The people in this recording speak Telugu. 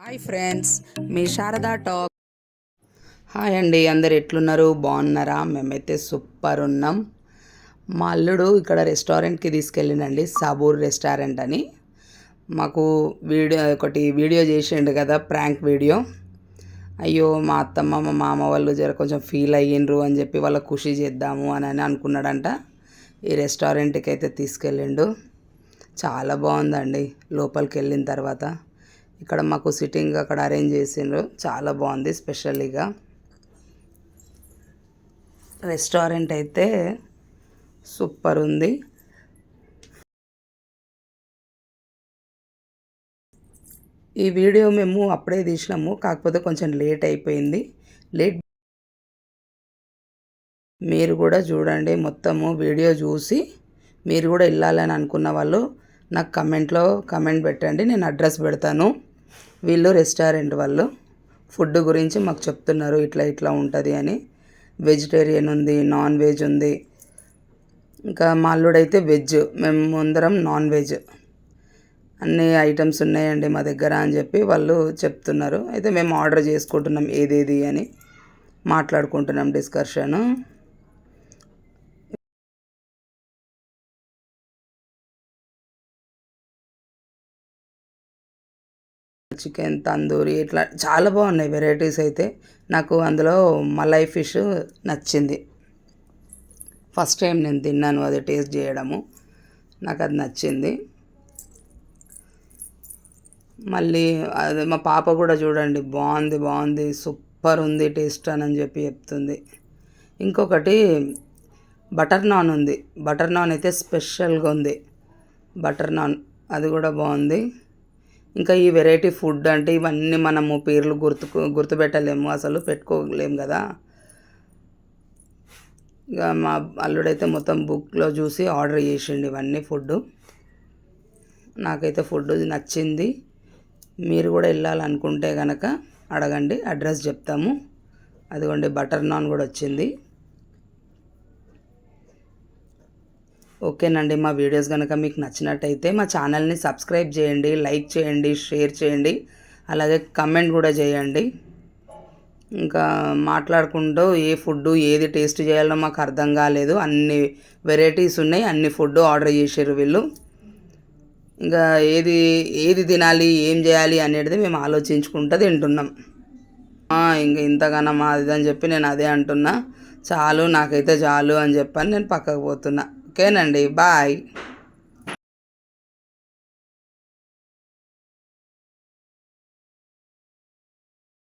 హాయ్ ఫ్రెండ్స్ మీ శారదా టాక్. హాయ్ అండి అందరు ఎట్లున్నారు? బాగున్నారా? మేమైతే సూపర్ ఉన్నాం. మా అల్లుడు ఇక్కడ రెస్టారెంట్కి తీసుకెళ్ళినండి సాబూర్ రెస్టారెంట్ అని. మాకు వీడియో ఒకటి వీడియో చేసిండు కదా ప్రాంక్ వీడియో. అయ్యో మా అత్తమ్మ మా మామ వాళ్ళు జర కొంచెం ఫీల్ అయ్యిండ్రు అని చెప్పి వాళ్ళ ఖుషి చేద్దాము అని అని అనుకున్నాడంట. ఈ రెస్టారెంట్కి అయితే తీసుకెళ్ళిండు. చాలా బాగుందండి లోపలికి వెళ్ళిన తర్వాత. ఇక్కడ మాకు సిట్టింగ్ అక్కడ అరేంజ్ చేసిండ్రు. చాలా బాగుంది స్పెషల్గా రెస్టారెంట్ అయితే సూపర్ ఉంది. ఈ వీడియో మేము అప్పుడే తీసినాము కాకపోతే కొంచెం లేట్ అయిపోయింది. లేట్ మీరు కూడా చూడండి మొత్తము వీడియో చూసి మీరు కూడా వెళ్ళాలని అనుకున్న వాళ్ళు నాకు కమెంట్లో కమెంట్ పెట్టండి నేను అడ్రస్ పెడతాను. వీళ్ళు రెస్టారెంట్ వాళ్ళు ఫుడ్ గురించి మాకు చెప్తున్నారు ఇట్లా ఇట్లా ఉంటుంది అని. వెజిటేరియన్ ఉంది నాన్ వెజ్ ఉంది. ఇంకా మా అల్లుడైతే వెజ్ మేము అందరం నాన్ వెజ్ అన్ని ఐటమ్స్ ఉన్నాయండి మా దగ్గర అని చెప్పి వాళ్ళు చెప్తున్నారు. అయితే మేము ఆర్డర్ చేసుకుంటున్నాం ఏదేది అని మాట్లాడుకుంటున్నాం డిస్కషను చికెన్ తందూరి ఇట్లా చాలా బాగున్నాయి వెరైటీస్ అయితే. నాకు అందులో మలై ఫిష్ నచ్చింది. ఫస్ట్ టైం నేను తిన్నాను అది టేస్ట్ చేయడము. నాకు అది నచ్చింది. మళ్ళీ అది మా పాప కూడా చూడండి బాగుంది బాగుంది సూపర్ ఉంది టేస్ట్ అని చెప్పి చెప్తుంది. ఇంకొకటి బటర్ నాన్ ఉంది. బటర్ నాన్ అయితే స్పెషల్గా ఉంది. బటర్ నాన్ అది కూడా బాగుంది. ఇంకా ఈ వెరైటీ ఫుడ్ అంటే ఇవన్నీ మనము పేర్లు గుర్తు గుర్తుపెట్టలేము అసలు పెట్టుకోలేము కదా. ఇక మా అల్లుడైతే మొత్తం బుక్లో చూసి ఆర్డర్ చేసిండు ఇవన్నీ ఫుడ్ నాకైతే ఫుడ్ నచ్చింది. మీరు కూడా వెళ్ళాలనుకుంటే కనుక అడగండి అడ్రస్ చెప్తాము. అదిగోండి బటర్ నాన్ కూడా వచ్చింది. ఓకేనండి మా వీడియోస్ కనుక మీకు నచ్చినట్టయితే మా ఛానల్ని సబ్స్క్రైబ్ చేయండి లైక్ చేయండి షేర్ చేయండి అలాగే కమెంట్ కూడా చేయండి. ఇంకా మాట్లాడుకుంటూ ఏ ఫుడ్ ఏది టేస్ట్ చేయాలో మాకు అర్థం కాలేదు. అన్ని వెరైటీస్ ఉన్నాయి అన్ని ఫుడ్ ఆర్డర్ చేశారు వీళ్ళు. ఇంకా ఏది ఏది తినాలి ఏం చేయాలి అనేది మేము ఆలోచించుకుంటూ తింటున్నాం. ఇంకా ఇంతగానో అది అని చెప్పి నేను అదే అంటున్నా. చాలు నాకైతే చాలు అని చెప్పని నేను పక్కకు పోతున్నా. ఓకేనండి బాయ్.